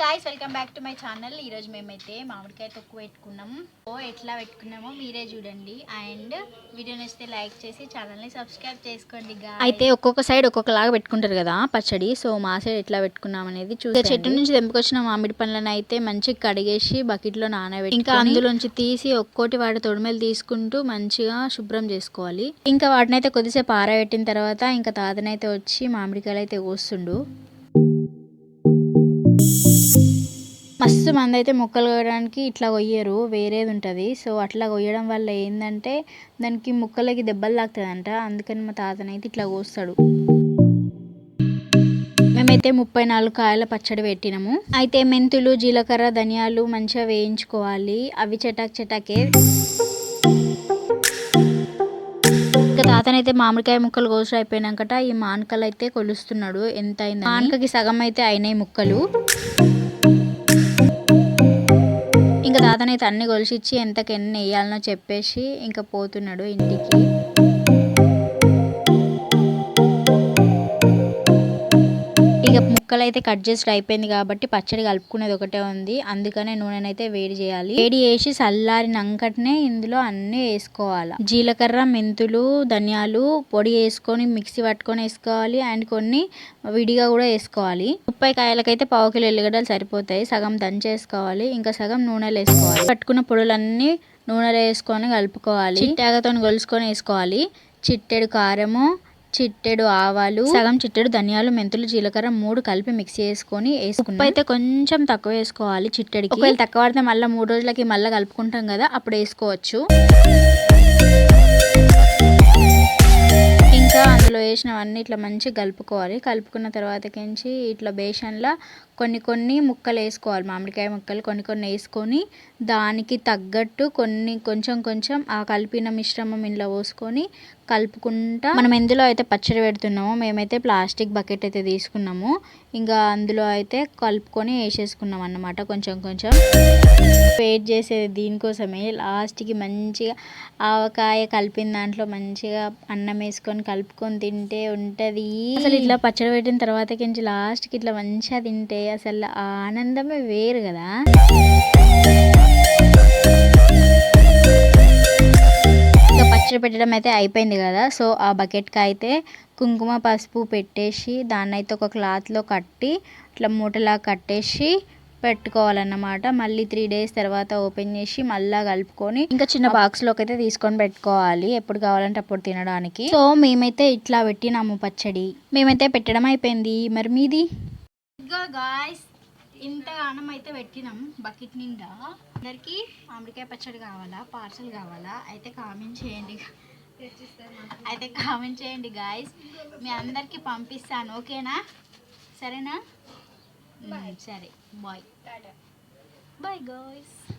Guys welcome back to my channel ఈరోజు మేమైతే మామిడికాయ తొక్కు పెట్టుకున్నాం ఓ ఎట్లా పెట్టుకున్నామో మీరే చూడండి. అండ్ వీడియో నచ్చితే లైక్ చేసి ఛానల్ని సబ్స్క్రైబ్ చేసుకోండి. అయితే ఒక్కొక్క సైడ్ ఒక్కొక్కలాగా పెట్టుకుంటారు కదా పచ్చడి. సో మా సైడ్ ఎట్లా పెట్టుకున్నాం అనేది చూసి చెట్టు నుంచి తెంపుకొచ్చిన మామిడి పండ్లను అయితే మంచిగా కడిగేసి బకెట్లో నానబెట్టి ఇంకా అందులోంచి తీసి ఒక్కోటి వాటి తొడిమెలు తీసుకుంటూ మంచిగా శుభ్రం చేసుకోవాలి. ఇంకా వాటిని అయితే కొద్దిసేపు ఆరబెట్టిన తర్వాత ఇంకా తాతనైతే వచ్చి మామిడికాయలు అయితే కోస్తుండు. మస్తు మంది అయితే మొక్కలు కోయడానికి ఇట్లా కొయ్యరు వేరేది ఉంటుంది. సో అట్లా కొయ్యడం వల్ల ఏంటంటే దానికి ముక్కలకి దెబ్బలు తాకుతుందంట అందుకని మా తాతనైతే ఇట్లా కోస్తాడు. మేమైతే ముప్పై నాలుగు కాయల పచ్చడి పెట్టినాము. అయితే మెంతులు జీలకర్ర ధనియాలు మంచిగా వేయించుకోవాలి. అవి చటాక్ చటాకే. ఇంకా తాతనైతే మామిడికాయ ముక్కలు కోసి అయిపోయినాకట ఈ మానకలు అయితే కొలుస్తున్నాడు. ఎంత అయింది మానకకి సగం అయితే అయినాయి ముక్కలు. తాతనైతే అన్ని కొలిసిచ్చి ఎంతకి ఎన్ని వేయాలనో చెప్పేసి ఇంకా పోతున్నాడు ఇంటికి. ముక్కలు అయితే కట్ చేసి అయిపోయింది కాబట్టి పచ్చడి కలుపుకునేది ఒకటే ఉంది. అందుకనే నూనెనైతే వేడి చేయాలి. వేడి చేసి చల్లారినంకటనే ఇందులో అన్నీ వేసుకోవాలి. జీలకర్ర మెంతులు ధనియాలు పొడి వేసుకొని మిక్సీ పట్టుకొని వేసుకోవాలి. అండ్ కొన్ని విడిగా కూడా వేసుకోవాలి. ముప్పై కాయలకైతే పావు కిలో ఎల్లిగడ్డలు సరిపోతాయి. సగం దంచేసుకోవాలి. ఇంకా సగం నూనెలో వేసుకోవాలి. పట్టుకున్న పొడులన్నీ నూనెలో వేసుకొని కలుపుకోవాలి. చిట్టాగతో గొలుసుకొని వేసుకోవాలి. చిట్టెడు కారము చిట్టెడు ఆవాలు సగం చిట్టెడు ధనియాలు మెంతులు జీలకర్ర మూడు కలిపి మిక్సీ చేసుకొని వేసుకున్నాం. అయితే కొంచెం తక్కువ వేసుకోవాలి చిట్టెడికి. ఒకవేళ తక్కువ పడితే మళ్ళీ మూడు రోజులకి మళ్ళీ కలుపుకుంటాం కదా అప్పుడు వేసుకోవచ్చు. ఇంకా అందులో వేసినవన్నీ ఇట్లా మంచిగా కలుపుకోవాలి. కలుపుకున్న తర్వాతకించి ఇట్లా బేషన్లో కొన్ని కొన్ని ముక్కలు వేసుకోవాలి. మామిడికాయ ముక్కలు కొన్ని కొన్ని వేసుకొని దానికి తగ్గట్టు కొన్ని కొంచెం కొంచెం ఆ కలిపిన మిశ్రమం ఇంట్లో పోసుకొని కలుపుకుంటా మనం ఎందులో అయితే పచ్చడి పెడుతున్నామో మేమైతే ప్లాస్టిక్ బకెట్ అయితే తీసుకున్నాము. ఇంకా అందులో అయితే కలుపుకొని వేసేసుకున్నాం అన్నమాట కొంచెం కొంచెం. వెయిట్ చేసేది దీనికోసమే. లాస్ట్కి మంచిగా ఆవకాయ కలిపిన దాంట్లో మంచిగా అన్నం వేసుకొని కలుపుకొని తింటే ఉంటుంది. అసలు ఇట్లా పచ్చడి పెట్టిన తర్వాతకించి లాస్ట్కి ఇట్లా మంచిగా తింటే అసలు ఆ ఆనందమే వేరు కదా. పచ్చడి పెట్టడం అయితే అయిపోయింది కదా. సో ఆ బకెట్కి అయితే కుంకుమ పసుపు పెట్టేసి దాన్ని అయితే ఒక క్లాత్లో కట్టి ఇట్లా మూటలా కట్టేసి పెట్టుకోవాలన్నమాట. మళ్ళీ త్రీ డేస్ తర్వాత ఓపెన్ చేసి మళ్ళీ కలుపుకొని ఇంకా చిన్న బాక్స్లోకి అయితే తీసుకొని పెట్టుకోవాలి. ఎప్పుడు కావాలంటే అప్పుడు తినడానికి. సో మేమైతే ఇట్లా పెట్టినాము పచ్చడి. మేమైతే పెట్టడం అయిపోయింది. మరి మీది? ఇదిగో గాయ్స్ ఇంతగానం అయితే పెట్టినాం బకెట్ నిండా. అందరికి మామిడికాయ పచ్చడి కావాలా పార్సల్ కావాలా? అయితే కామెంట్ చేయండి. అయితే కామెంట్ చేయండి గాయస్ మీ అందరికి పంపిస్తాను ఓకేనా? సరేనా? సరే. బాయ్. Bye guys